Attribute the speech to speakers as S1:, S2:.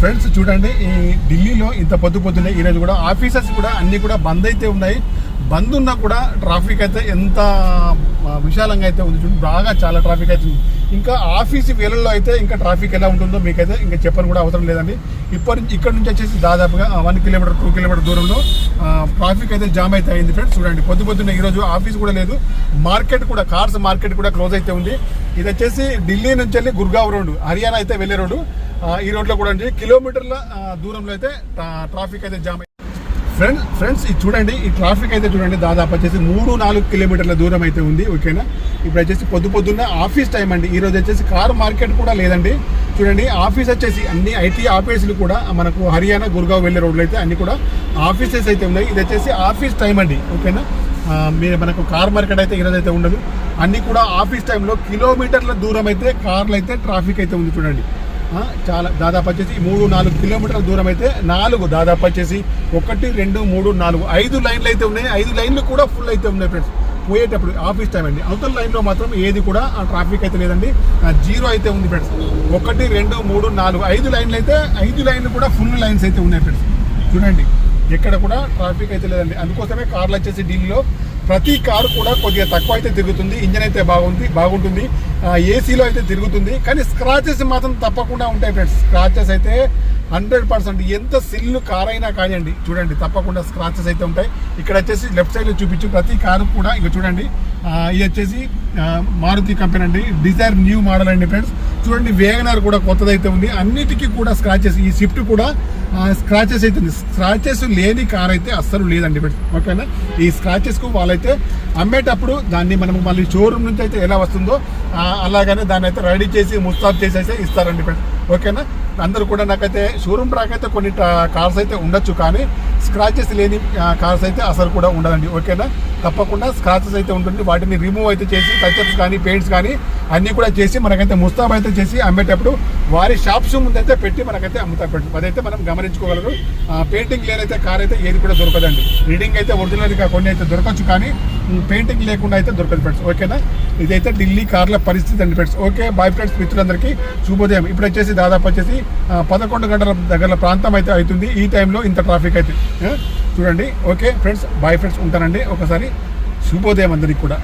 S1: Friends చూడండి ఈ ఢిల్లీలో ఇంత పొద్దు పొద్దునే ఈరోజు కూడా ఆఫీసెస్ కూడా అన్ని కూడా బంద్ అయితే ఉన్నాయి. బంద్ ఉన్నా కూడా ట్రాఫిక్ అయితే ఎంత విశాలంగా అయితే ఉంది చూడండి బాగా చాలా ట్రాఫిక్ అయితే ఉంది. ఇంకా ఆఫీస్ వేళల్లో అయితే ఇంకా ట్రాఫిక్ ఎలా ఉంటుందో మీకైతే ఇంకా చెప్పని కూడా అవసరం లేదండి. ఇప్పటి నుంచి ఇక్కడ నుంచి వచ్చేసి దాదాపుగా వన్ కిలోమీటర్ టూ కిలోమీటర్ దూరంలో ట్రాఫిక్ అయితే జామ్ అయితే అయింది ఫ్రెండ్స్ చూడండి. పొద్దు పొద్దున్న ఈరోజు ఆఫీస్ కూడా లేదు మార్కెట్ కూడా కార్స్ మార్కెట్ కూడా క్లోజ్ అయితే ఉంది. ఇది వచ్చేసి ఢిల్లీ నుంచి వెళ్ళి గుర్గావ్ రోడ్డు హర్యానా అయితే వెళ్ళే రోడ్డు ఈ రోడ్లో కూడా అండి. కిలోమీటర్ల దూరంలో అయితే ట్రాఫిక్ అయితే జామ్ ఫ్రెండ్స్ ఫ్రెండ్స్ ఇది చూడండి. ఈ ట్రాఫిక్ అయితే చూడండి. దాదాపు వచ్చేసి మూడు నాలుగు కిలోమీటర్ల దూరం అయితే ఉంది. ఓకేనా? ఇప్పుడు వచ్చేసి పొద్దు పొద్దున్న ఆఫీస్ టైం అండి. ఈ రోజు వచ్చేసి కార్ మార్కెట్ కూడా లేదండి. చూడండి ఆఫీస్ వచ్చేసి అన్ని ఐటీ ఆఫీసులు కూడా మనకు హర్యానా గుర్గావ్ వెళ్ళే రోడ్లు అయితే అన్ని కూడా ఆఫీసెస్ అయితే ఉన్నాయి. ఇది వచ్చేసి ఆఫీస్ టైం అండి. ఓకేనా? మీరు మనకు కార్ మార్కెట్ అయితే ఈరోజు అయితే ఉండదు. అన్ని కూడా ఆఫీస్ టైంలో కిలోమీటర్ల దూరం అయితే కార్లు అయితే ట్రాఫిక్ అయితే ఉంది చూడండి. చాలా దాదాపు వచ్చేసి మూడు నాలుగు కిలోమీటర్ల దూరం అయితే నాలుగు దాదాపు వచ్చేసి ఒకటి రెండు మూడు నాలుగు ఐదు లైన్లు అయితే ఉన్నాయి. ఐదు లైన్లు కూడా ఫుల్ అయితే ఉన్నాయి ఫ్రెండ్స్ పోయేటప్పుడు ఆఫీస్ టైం అండి. అవతల లైన్లో మాత్రం ఏది కూడా ఆ ట్రాఫిక్ అయితే లేదండి. జీరో అయితే ఉంది ఫ్రెండ్స్ ఒకటి రెండు మూడు నాలుగు ఐదు లైన్లు అయితే ఐదు లైన్లు కూడా ఫుల్ లైన్స్ అయితే ఉన్నాయి ఫ్రెండ్స్ చూడండి. ఎక్కడ కూడా ట్రాఫిక్ అయితే లేదండి. అందుకోసమే కార్లు వచ్చేసి ఢిల్లీలో ప్రతి కారు కూడా కొద్దిగా తక్కువ అయితే తిరుగుతుంది. ఇంజన్ అయితే బాగుంది బాగుంటుంది. ఏసీలో అయితే తిరుగుతుంది. కానీ స్క్రాచెస్ మాత్రం తప్పకుండా ఉంటాయి ఫ్రెండ్స్. స్క్రాచెస్ అయితే హండ్రెడ్ పర్సెంట్ ఎంత సిల్లు కార్ అయినా కానివ్వండి చూడండి తప్పకుండా స్క్రాచెస్ అయితే ఉంటాయి. ఇక్కడ వచ్చేసి లెఫ్ట్ సైడ్లో చూపించు ప్రతి కారు కూడా ఇక చూడండి. ఇది వచ్చేసి మారుతి కంపెనీ అండి. డిజైర్ న్యూ మోడల్ అండి ఫ్రెండ్స్ చూడండి వేగనార్ కూడా కొత్తదైతే ఉంది. అన్నిటికీ కూడా స్క్రాచెస్ ఈ స్విఫ్ట్ కూడా స్క్రాచెస్ అయితే ఉంది. స్క్రాచెస్ లేని కార్ అయితే అస్సలు లేదండి ఓకేనా ఈ స్క్రాచెస్కు వాళ్ళైతే అమ్మేటప్పుడు దాన్ని మనం మళ్ళీ షోరూమ్ నుంచి అయితే ఎలా వస్తుందో అలాగనే దాన్ని అయితే రెడీ చేసి ముస్తాబ్ చేసి అయితే ఇస్తారండి ఓకేనా అందరూ కూడా నాకైతే షోరూమ్ ట్రాక్ అయితే కొన్ని కార్స్ అయితే ఉండొచ్చు కానీ స్క్రాచెస్ లేని కార్స్ అయితే అసలు కూడా ఉండదండి. ఓకేనా? తప్పకుండా స్క్రాచెస్ అయితే ఉంటుంది. వాటిని రిమూవ్ అయితే చేసి టచ్అప్స్ కానీ పెయింట్స్ కానీ అన్నీ కూడా చేసి మనకైతే ముస్తాబ్ అయితే చేసి అమ్మేటప్పుడు వారి షాప్స్ ముందైతే పెట్టి మనకైతే అమ్ముతా. ఫ్రెండ్స్ అదైతే మనం గమనించుకోగలరు. పెయింటింగ్ లేనైతే కార్ అయితే ఏది కూడా దొరకదండి. రీడింగ్ అయితే ఒరిజినల్గా కొన్ని అయితే దొరకచ్చు కానీ పెయింటింగ్ లేకుండా అయితే దొరకదు ఫ్రెండ్స్ ఓకేనా ఇదైతే ఢిల్లీ కార్ల పరిస్థితి అండి ఫ్రెండ్స్ ఓకే బాయ్ ఫ్రెండ్స్ మిత్రులందరికీ శుభోదయం. ఇప్పుడు వచ్చేసి దాదాపు వచ్చేసి పదకొండు గంటల దగ్గర ప్రాంతం అయితే అవుతుంది. ఈ టైంలో ఇంత ట్రాఫిక్ అయితే చూడండి. ఓకే ఫ్రెండ్స్ బాయ్ ఫ్రెండ్స్ ఉంటానండి. ఒకసారి శుభోదయం అందరికి కూడా.